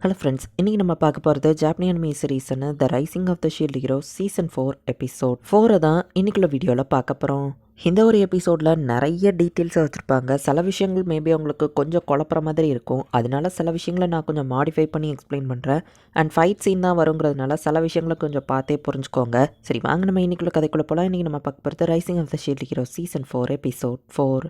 Hello friends இன்றைக்கி நம்ம பார்க்க போகிறது Japanese anime சீரீஸ்னு the rising of the shield hero season four episode ஃபோரை தான் இன்னைக்குள்ள வீடியோவில் பார்க்க போகிறோம் இந்த ஒரு எபிசோடில் நிறைய டீட்டெயில்ஸை வச்சுருப்பாங்க. சில விஷயங்கள் மேபி அவங்களுக்கு கொஞ்சம் குழப்புற மாதிரி இருக்கும். அதனால சில விஷயங்களை நான் கொஞ்சம் மாடிஃபை பண்ணி எக்ஸ்பிளைன் பண்ணுறேன் அண்ட் ஃபைட் சீன் தான் வருங்கிறதுனால சில விஷயங்களை கொஞ்சம் பார்த்தே புரிஞ்சுக்கோங்க. சரி வாங்க நம்ம இன்றைக்குள்ள கதைக்குள்ளே போகலாம் இன்றைக்கி நம்ம பார்க்க போகிறது rising of the shield hero season four episode four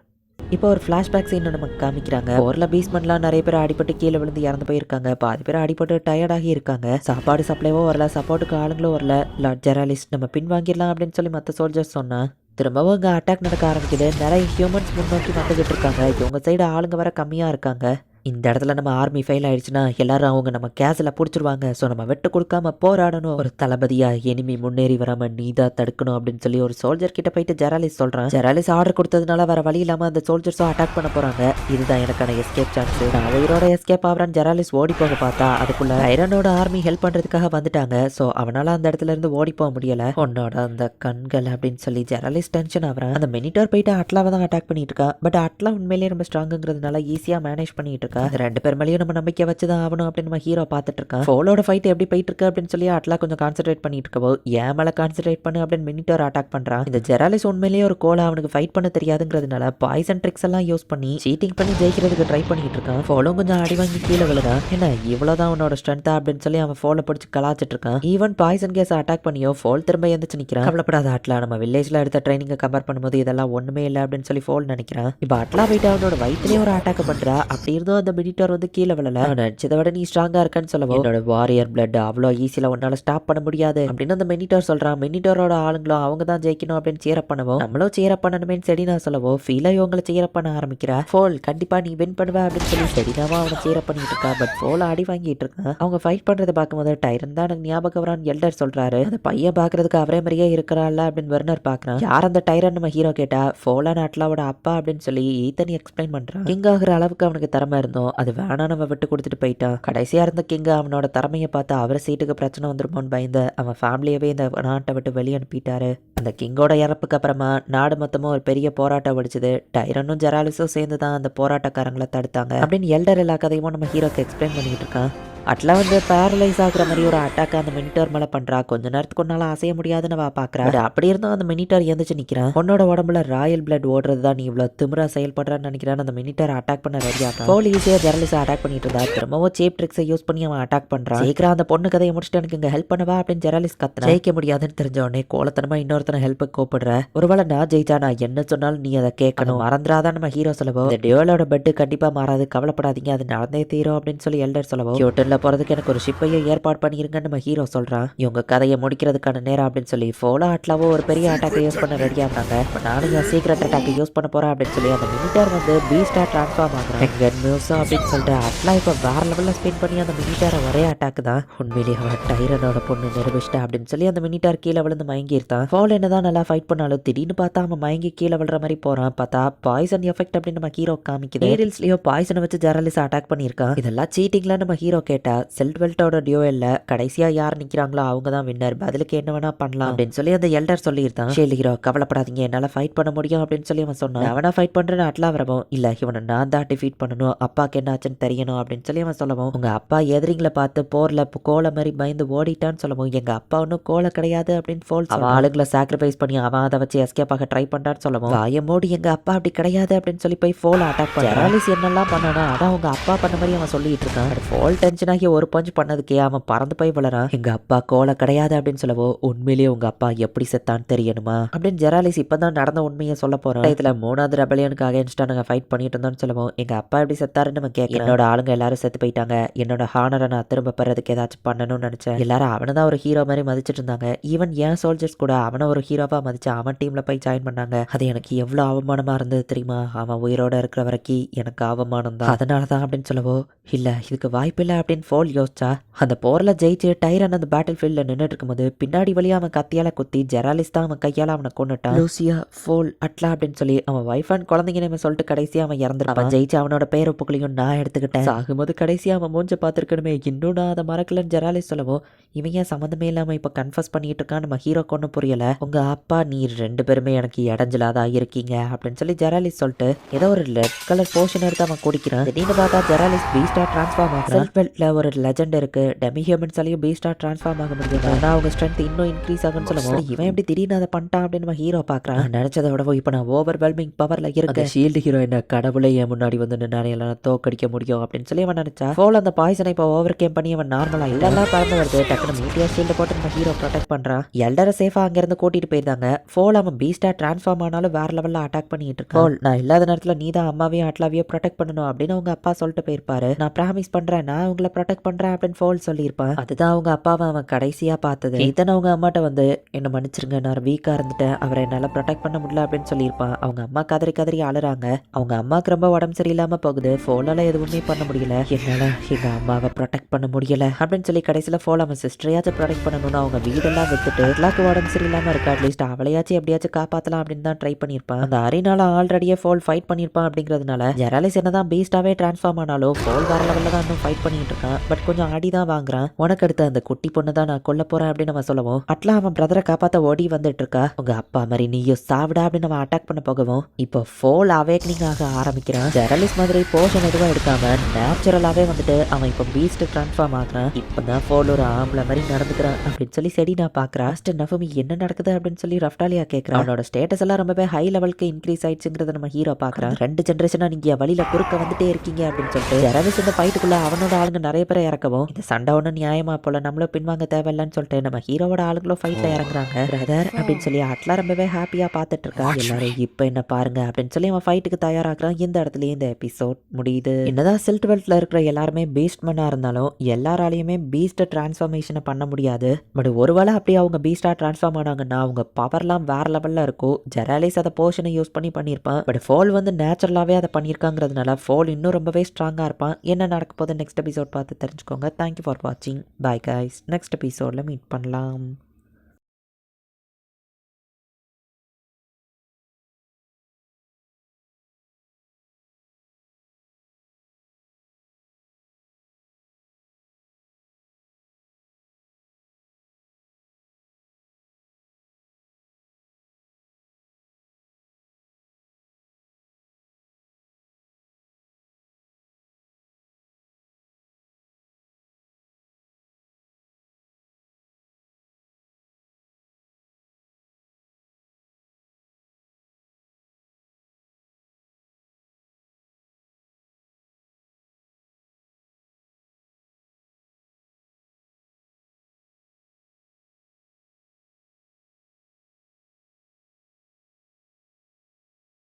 இப்போ ஒரு ஃப்ளாஷ்பேக் சீன் நமக்கு காமிக்கிறாங்க. போரில் பீஸ்மெண்ட்லாம் நிறைய பேர் அடிபட்டு கீழே விழுந்து இறந்து போயிருக்காங்க. பாதி பேர் அடிபட்டு டயர்டாகி இருக்காங்க. சாப்பாடு சப்ளைவோ வரல சப்போர்ட்டுக்கு ஆளுங்களும் வரல. லார்ட் ஜெராலிஸ்ட் நம்ம பின்வாங்கிடலாம் அப்படின்னு சொல்லி மற்ற சோல்ஜர்ஸ் சொன்னா திரும்பவும் இங்கே அட்டாக் நடக்க ஆரம்பிக்குது. நிறைய ஹியூமன்ஸ் முன்னோக்கி வந்துகிட்டு இருக்காங்க. இவங்க சைடு ஆளுங்க வர கம்மியாக இருக்காங்க. இந்த இடத்துல நம்ம ஆர்மி ஃபெயில் ஆயிடுச்சுன்னா எல்லாரும் அவங்க நம்ம கேஸில் பிடிச்சிருவாங்க. ஸோ நம்ம வெட்டு கொடுக்காம போராடணும். ஒரு தளபதியாக எனிமி முன்னேறி வராமல் நீதான் தடுக்கணும் அப்படின்னு சொல்லி ஒரு சோல்ஜர் கிட்ட போயிட்டு ஜெராலிஸ் சொல்கிறான் ஜெராலிஸ் ஆர்டர் கொடுத்ததுனால வேற வழி இல்லாமல் அந்த சோல்ஜர்ஸும் அட்டாக் பண்ண போகிறாங்க இதுதான் எனக்கான எஸ்கேப் சான்ஸ் நான் உயிரோட எஸ்கேப் ஆகிறான் ஜெராலிஸ் ஓடி போக பார்த்தா அதுக்குள்ள ஐரனோட ஆர்மி ஹெல்ப் பண்ணுறதுக்காக வந்துட்டாங்க. ஸோ அவனால் அந்த இடத்துல இருந்து ஓடி போக முடியல. உன்னோட அந்த கண்கள் அப்படின்னு சொல்லி ஜெராலிஸ் டென்ஷன் ஆகிறான் அந்த மினிட்டர் போயிட்டு அட்லாவை தான் அட்டாக் பண்ணிட்டு இருக்கா. பட் அட்லா உண்மையிலேயே ரொம்ப ஸ்ட்ராங்குங்கிறதுனால ஈஸியாக மேனேஜ் பண்ணிட்டு இருக்கா இந்த ரெண்டு பேர் மேலேயும் நம்ம நம்பிக்கை வச்சு தான் ஆகணும் அப்படின்னு நம்ம ஹீரோ பார்த்துட்டு இருக்கோம் ஃபோலோட ஃபைட் எப்படி போயிட்டு இருக்கு அப்படின்னு சொல்லி அட்லா கொஞ்சம் கான்சென்ட்ரேட் பண்ணிட்டு இருக்கவோ ஏன் மேலே கான்சென்ட்ரேட் பண்ணு அப்படின்னு மினிட்டோர் அட்டாக் பண்ணுறான் இந்த ஜெராலிஸ் உண்மையிலேயே ஒரு கோலா அவனுக்கு ஃபைட் பண்ண தெரியாதுங்கிறதுனால பாய்சன் ட்ரிக்ஸ் எல்லாம் யூஸ் பண்ணி சீட்டிங் பண்ணி ஜெயிக்கிறதுக்கு ட்ரை பண்ணிட்டு இருக்கான் ஃபோலும் கொஞ்சம் அடி வாங்கி கீழே விழுறான் என்ன இவ்வளோதான் அவனோட ஸ்ட்ரென்த்தா அப்படின்னு சொல்லி அவன் ஃபோலை பிடிச்சி கலாச்சிட்டு இருக்கான் ஈவன் பாய்சன் கேஸ் அட்டாக் பண்ணியோ ஃபோல் திரும்ப எந்திரிச்சு நிற்கிறான் கவலைப்படாத அட்லா நம்ம வில்லேஜில் எடுத்த ட்ரைனிங்கை கம்பேர் பண்ணும்போது இதெல்லாம் ஒன்றுமே இல்லை அப்படின்னு சொல்லி ஃபோல் நினைக்கிறான். இப்போ அட்லா போயிட்டு அவனோட வயிற்றுலேயே ஒரு அட்டாக் பண்ணுறா அப்படி இருந்தும் அந்த மினிட்டர் வந்து கீழே விழல. நினச்சதை விட நீ ஸ்ட்ராங்காக இருக்கன்னு சொல்லவும் என்னோட வாரியர் பிளட் அவ்வளோ ஈஸியில் உன்னால ஸ்டாப் பண்ண முடியாது. அப்படின்னு அந்த மினிட்டர் சொல்கிறான் மினிட்டரோட ஆளுங்களும் அவங்க தான் ஜெயிக்கணும் அப்படின்னு சேரப் பண்ணவும் நம்மளும் சேரப் பண்ணணுமேனு செடினா சொல்லவோ ஃபீலாக இவங்களை சேரப் பண்ண ஆரம்பிக்கிறா. ஃபோல் கண்டிப்பாக நீ வின் பண்ணுவ அப்படின்னு சொல்லி செடினாமா அவனை சேரப் பண்ணிட்டு இருக்கா. பட் ஃபோல் அடி வாங்கிட்டு இருக்கான் அவங்க ஃபைட் பண்ணுறதை பார்க்கும்போது டைரன் தான் எனக்கு ஞாபகம் வரான்னு எல்டர் சொல்கிறாரு அந்த பையன் பார்க்கறதுக்கு அவரே மாதிரியே இருக்கிறாள் அப்படின்னு வெர்னர் பார்க்குறான். யார் அந்த டைரன் நம்ம ஹீரோ கேட்டா ஃபோலா நாட்லாவோட அப்பா அப்படின்னு சொல்லி ஈத்தனி எக்ஸ்பிளைன் பண்ணுறான் கிங் ஆகிற அளவுக்கு அவனுக்கு திறமை இருந்தோம். அது வேணாம் நம்ம விட்டு கொடுத்துட்டு போயிட்டான் கடைசியாக இருந்த கிங் அவனோட திறமையை பார்த்து அவர் சீட்டுக்கு பிரச்சனை வந்துருமோன்னு பயந்து அவன் ஃபேமிலியவே இந்த நாட்டை விட்டு வெளியே அனுப்பிட்டாரு. அந்த கிங்கோட இறப்புக்கு அப்புறமா நாடு மொத்தமும் ஒரு பெரிய போராட்டம் வெடிச்சது. டைரனும் ஜெராலிஸும் சேர்ந்து தான் அந்த போராட்டக்காரங்களை தடுத்தாங்க. அப்படின்னு எல்டர் எல்லா கதையும் நம்ம ஹீரோக்கு எக்ஸ்பிளைன் பண்ணிட்டு இருக்கான். அட்லா வந்து பேரலைஸ் ஆகுற மாதிரி ஒரு அட்டாக் அந்த மினிட்டர் மேலே பண்ணுறா கொஞ்ச நேரத்துக்கு உன்னால அசைய முடியாதுன்னு அவ பார்க்குறா பட் அப்படி இருந்தும் அந்த மினிட்டர் எந்திரிச்சு நிற்கிறான் உன்னோட உடம்புல ராயல் பிளட் ஓடுறது தான் நீ இவ்வளோ திமிரா செயல்படுறான்னு நினைக்கிறான் அந்த மினிட்டர் அட்டாக் பண்ண ரெடி ஆகிறான் போல் ஈஸியாக ஜெரலிஸை அட்டாக் பண்ணிட்டு இருந்தா. திரும்பவும் சேப் ட்ரிக்ஸை யூஸ் பண்ணி அவன் அட்டாக் பண்ணுறான் சீக்கிரம் அந்த பொண்ணு கதையை முடிச்சுட்டு எனக்கு இங்கே ஹெல்ப் பண்ணவா அப்படின்னு ஜெரலிஸ் கத்துனா ஜெயிக்க முடியாதுன்னு தெரிஞ்ச உடனே கோலத்தனமா இன்னொருத்தனை ஹெல்ப்புக்கு கூப்பிடுற. ஒருவேளை நான் ஜெயிச்சா நான் என்ன சொன்னாலும் நீ அதை கேட்கணும். மறந்துடாதான் நம்ம ஹீரோ சொல்லவோ. இந்த டியோலோட பெட்டு கண்டிப்பாக மாறாது. கவலைப்படாதீங்க. அது நடந்தே தீரும் அப்படின்னு சொல்லி எல்டர் சொல்லவோ. கியூட்டன்ல போகிறதுக்கு எனக்கு ஒரு ஷிப்பையும் ஏற்பாடு பண்ணிருங்கன்னு நம்ம ஹீரோ சொல்றான். இவங்க கதையை முடிக்கிறதுக்கான நேரம் அப்படின்னு சொல்லி ஃபோலா ஆட்லாவோ ஒரு பெரிய அட்டாக்கை யூஸ் பண்ண ரெடி இருந்தாங்க. இப்போ நானும் என் சீக்ரெட் அட்டாக்கை யூஸ் பண்ண போறேன் அப்படின்னு சொல்லி அந்த மினிட்டர் வந்து பீஸ்டா ட்ரான்ஸ்ஃபார்ம் ஆகுறேன். எங்கள் மியூஸா அப்படின்னு சொல்லிட்டு அட்லா இப்போ வேற லெவலில் ஸ்பின் பண்ணி அந்த மினிட்டரை ஒரே அட்டாக் தான். உண்மையிலேயே அவன் டைரனோட பொண்ணு நிரூபிச்சிட்டா அப்படின்னு சொல்லி அந்த மினிட்டர் கீழே விழுந்து மயங்கி இருக்கான் என்ன என்னதான் நல்லா ஃபைட் பண்ணாலும் திடீர்னு பார்த்தா அவன் மயங்கி கீழே விழுற மாதிரி போறான். பார்த்தா பாய்சன் எஃபெக்ட் அப்படின்னு நம்ம ஹீரோ காமிக்குது. ஏரில்ஸ்லயோ பாய்சனை வச்சு ஜெரலிஸ் அட்டாக் பண்ணியிருக்கான். இதெல்லாம் சீட்டிங்லாம் நம்ம ஹீரோ கேட்டு செல்ட்வெல்ட்டோட டியோவில் கடைசியா யார் நிக்கிறாங்களோ அவங்க தான் வின்னர் பதிலுக்கு என்ன வேணா பண்ணலாம். அப்படின்னு சொல்லி அந்த எல்டர் சொல்லியிருந்தான். ஷேல் ஹீரோ கவலைப்படாதீங்க. என்னால ஃபைட் பண்ண முடியும். அப்படின்னு சொல்லி அவன் சொன்னான். அவனா ஃபைட் பண்றேன்னு அட்லா வரவும் இல்ல இவனை நான் தான் டிஃபீட் பண்ணணும். அப்பாக்கு என்ன ஆச்சுன்னு தெரியணும். அப்படின்னு சொல்லி அவன் சொல்லவும் உங்க அப்பா எதிரிங்களை பார்த்து போர்ல கோலை மாதிரி பயந்து ஓடிட்டான்னு சொல்லவும் எங்க அப்பா ஒன்றும் கோலை கிடையாது. அப்படின்னு ஃபோல் அவன் ஆளுங்களை சாக்ரிஃபைஸ் பண்ணி அவன் அதை வச்சு எஸ்கேப் ஆக ட்ரை பண்றான்னு சொல்லவும் வாய மூடி எங்க அப்பா அப்படி கிடையாது. அப்படின்னு சொல்லி போய் ஃபோல் அட்டாக் பண்ண என்னெல்லாம் பண்ணானா அதான் உங்க அப்பா பண்ண மாதிரி அவன் சொல்லிட்டு இருக்கான். ஃபோல் டென்ஷன் ஆகி ஒரு பஞ்ச் பண்ணதுக்கே அவன் பறந்து போய் வளரான் எங்க அப்பா கோலை கிடையாது அப்படின்னு சொல்லவோ உண்மையிலேயே உங்க அப்பா எப்படி செத்தான்னு தெரியணுமா? அப்படின்னு ஜெராலிஸ் இப்பதான் நடந்த உண்மையை சொல்ல போறோம் இதுல மூணாவது ரெபலியனுக்கு அகேன்ஸ்டா நாங்க ஃபைட் பண்ணிட்டு இருந்தோம்னு சொல்லவும் எங்க அப்பா எப்படி செத்தாருன்னு கேட்க என்னோட ஆளுங்க எல்லாரும் செத்து போயிட்டாங்க. என்னோட ஹானரை நான் திரும்ப பெறதுக்கு ஏதாச்சும் பண்ணணும்னு நினைச்சேன். எல்லாரும் அவனை தான் ஒரு ஹீரோ மாதிரி மதிச்சிட்டு இருந்தாங்க. ஈவன் ஏன் சோல்ஜர்ஸ் கூட அவனை ஒரு ஹீரோவா மதிச்சு அவன் டீம்ல போய் ஜாயின் பண்ணாங்க. அது எனக்கு எவ்வளவு அவமானமா இருந்தது தெரியுமா? அவன் உயிரோட இருக்கிற வரைக்கும் எனக்கு அவமானம் தான். அதனால தான் அப்படின்னு சொல்லவோ இல்ல இதுக்கு வாய்ப்பு இல்லை அப்படின்னு ஃபோல் யோசிச்சா அந்த போரில் ஜெயிச்சு டைரன் அந்த பேட்டில் ஃபீல்டில் நின்றுட்டு இருக்கும்போது பின்னாடி வழியா அவன் கத்தியால குத்தி ஜெராலிஸ் தான் அவன் கையால அவனை கொண்டுட்டான் லூசியா ஃபோல் அட்லா அப்படின்னு சொல்லி அவன் ஒய்ஃப் அண்ட் குழந்தைங்க நம்ம சொல்லிட்டு கடைசியா அவன் இறந்துட்டான் அவன் ஜெயிச்சு அவனோட பேர் ஒப்புகளையும் நான் எடுத்துக்கிட்டேன். சாகும்போது கடைசியா அவன் மூஞ்ச பார்த்துருக்கணுமே இன்னும் நான் அதை மறக்கலன்னு ஜெராலிஸ் சொல்லவும் இவன் ஏன் சம்மந்தமே இல்லாம இப்போ கன்ஃபஸ் பண்ணிட்டு இருக்கான் நம்ம ஹீரோ கொண்டு புரியல. உங்க அப்பா நீ ரெண்டு பேருமே எனக்கு இடைஞ்சலாதா இருக்கீங்க அப்படின்னு சொல்லி ஜெராலிஸ் சொல்லிட்டு ஏதோ ஒரு ரெட் கலர் போர்ஷன் எடுத்து அவன் குடிக்கிறான். திடீர்னு பார்த்தா ஜெராலிஸ் பீஸ்டா டிரான்ஸ்ஃபார்ம் ஆகுறான். செல்ஃபெல்ட்ல ஒரு லெஜெண்ட் இருக்கு. டெமி ஹியூமன்ஸாலையும் பீஸ்டா ட்ரான்ஸ்ஃபார்ம் ஆக முடியும். ஆனா அவங்க ஸ்ட்ரென்த் இன்னும் இன்க்ரீஸ் ஆகும்னு சொல்லுவோம் இவன் எப்படி திடீர்னு அதை பண்ணிட்டான் அப்படின்னு நம்ம ஹீரோ பாக்குறான் நினைச்சதை விடவும் இப்போ நான் ஓவர் வெல்மிங் பவர்ல இருக்க ஷீல்டு ஹீரோ என்ன கடவுளே என் முன்னாடி வந்து நின்று எல்லாம் தோக்கடிக்க முடியும் அப்படின்னு சொல்லி அவன் நினைச்சா? ஃபோல் அந்த பாய்சனை இப்போ ஓவர் கேம் பண்ணி அவன் நார்மலா இல்லெல்லாம் பறந்து வருது. டக்குனு மீட்டியா ஷீல்டு போட்டு நம்ம ஹீரோ ப்ரொடெக்ட் பண்றான் எல்டரை சேஃபா அங்க இருந்து கூட்டிட்டு போயிருந்தாங்க. ஃபோல் அவன் பீஸ்டா ட்ரான்ஸ்ஃபார்ம் ஆனாலும் வேற லெவல்ல அட்டாக் பண்ணிட்டு இருக்கான். ஃபோல் நான் இல்லாத நேரத்துல நீ தான் அம்மாவையும் அட்லாவையும் ப்ரொடெக்ட் பண்ணணும் அப்படின்னு அவங்க அப்பா சொல்லிட்டு போயிருப்பாரு. நான் ப்ராமிஸ் பண்றேன் நான் உங்களை ப்ரொடெக்ட் பண்றேன் அப்படின்னு ஃபோல் சொல்லியிருப்பான். அதுதான் அவங்க அப்பாவை அவன் கடைசியா பார்த்தது. இதன் அவங்க அம்மாட்ட வந்து என்ன மன்னிச்சிருங்க நான் வீக்கா இருந்துட்டேன். அவரை என்னால ப்ரொடெக்ட் பண்ண முடியல அப்படின்னு சொல்லியிருப்பான். அவங்க அம்மா கதறி கதறி அழுறாங்க. அவங்க அம்மாக்கு ரொம்ப உடம்பு சரியில்லாம போகுது. ஃபோனால எதுவுமே பண்ண முடியல. என்னால எங்க அம்மாவை ப்ரொடெக்ட் பண்ண முடியல அப்படின்னு சொல்லி கடைசியில ஃபோல் அவன் சிஸ்டரையாச்சும் ப்ரொடெக்ட் பண்ணணும்னு அவங்க வீடெல்லாம் வித்துட்டு அட்லாக்கு உடம்பு சரியில்லாம இருக்கா? அட்லீஸ்ட் அவளையாச்சும் எப்படியாச்சும் காப்பாத்தலாம் அப்படின்னு தான் ட்ரை பண்ணியிருப்பான். அந்த அரினால ஆல்ரெடியே ஃபோல் ஃபைட் பண்ணியிருப்பான் அப்படிங்கிறதுனால ஜெராலிஸ் என்னதான் பீஸ்டாவே ட்ரான்ஸ்ஃபார்ம் ஆனாலும் ஃபோல் வேற லெவலில் தான் இன்னும் ஃபைட் பண்ணிட்டு இருக்கான் பட் கொஞ்சம் ஆடி தான் வாங்குறான். உனக்கு அடுத்த அந்த குட்டி பொண்ணு தான் நான் கொல்ல போறேன் அப்படின்னு நம்ம சொல்லவும் அட்லா அவன் பிரதரை காப்பாத்த ஓடி வந்துட்டு இருக்கா உங்க அப்பா மாதிரி நீயும் சாவிடா அப்படின்னு நம்ம அட்டாக் பண்ண போகவும் இப்போ ஃபோல் அவேக்னிங் ஆக ஆரம்பிக்கிறான். ஜெரலிஸ் மாதிரி போர்ஷன் எதுவும் எடுக்காம நேச்சுரலாவே வந்துட்டு அவன் இப்போ பீஸ்ட் டிரான்ஸ்ஃபார்ம் ஆகுறான். இப்பதான் ஃபோல் ஒரு ஆம்பளை மாதிரி நடந்துக்கிறான் அப்படின்னு சொல்லி செடி நான் பாக்குறேன். ஃபர்ஸ்ட் நஃபமி என்ன நடக்குது அப்படின்னு சொல்லி ரஃப்டாலியா கேட்கிறான் அவனோட ஸ்டேட்டஸ் எல்லாம் ரொம்பவே ஹை லெவலுக்கு இன்க்ரீஸ் ஆயிடுச்சுங்கிறத நம்ம ஹீரோ பாக்குறான். ரெண்டு ஜென்ரேஷனா நீங்க வழியில குறுக்க வந்துட்டே இருக்கீங்க அப்படின்னு சொல்லிட்டு ஜெரலிஸ் இந்த ஃபைட்டுக்குள்ள அவனோட ஆளுங்க நிறைய பேரை இறக்கவும் இந்த சண்டை ஒன்றும் நியாயமா போல நம்மளும் பின்வாங்க தேவையில்லைன்னு சொல்லிட்டு நம்ம ஹீரோவோட ஆளுங்களும் ஃபைட்ல இறங்குறாங்க. பிரதர் அப்படின்னு சொல்லி அட்லா ரொம்பவே ஹாப்பியா பார்த்துட்டு இருக்கா எல்லாரும் இப்போ என்ன பாருங்க அப்படின்னு சொல்லி அவன் ஃபைட்டுக்கு தயாராகிறான். இந்த இடத்துலயே இந்த எபிசோட் முடியுது. என்னதான் சில்ட் வெல்ட்ல இருக்கிற எல்லாருமே பீஸ்ட் மண்ணா இருந்தாலும் எல்லாராலையுமே பீஸ்ட் டிரான்ஸ்ஃபர்மேஷனை பண்ண முடியாது. பட் ஒருவேளை அப்படியே அவங்க பீஸ்டா டிரான்ஸ்ஃபார்ம் ஆனாங்கன்னா அவங்க பவர்லாம் வேற லெவல்ல இருக்கும். ஜெராலிஸ் அதை போர்ஷனை யூஸ் பண்ணி பண்ணியிருப்பான். பட் ஃபோல் வந்து நேச்சுரலாவே அதை பண்ணியிருக்காங்கிறதுனால ஃபோல் இன்னும் ரொம்பவே ஸ்ட்ராங்கா இருப்பான். என்ன நடக்க போகுது நெக்ஸ்ட் எபிசோட் பார்த்து தெரிஞ்சுக்கோங்க. தேங்க்யூ ஃபார் வாட்சிங் பாய் கைஸ் நெக்ஸ்ட் எபிசோடில் மீட் பண்ணலாம்.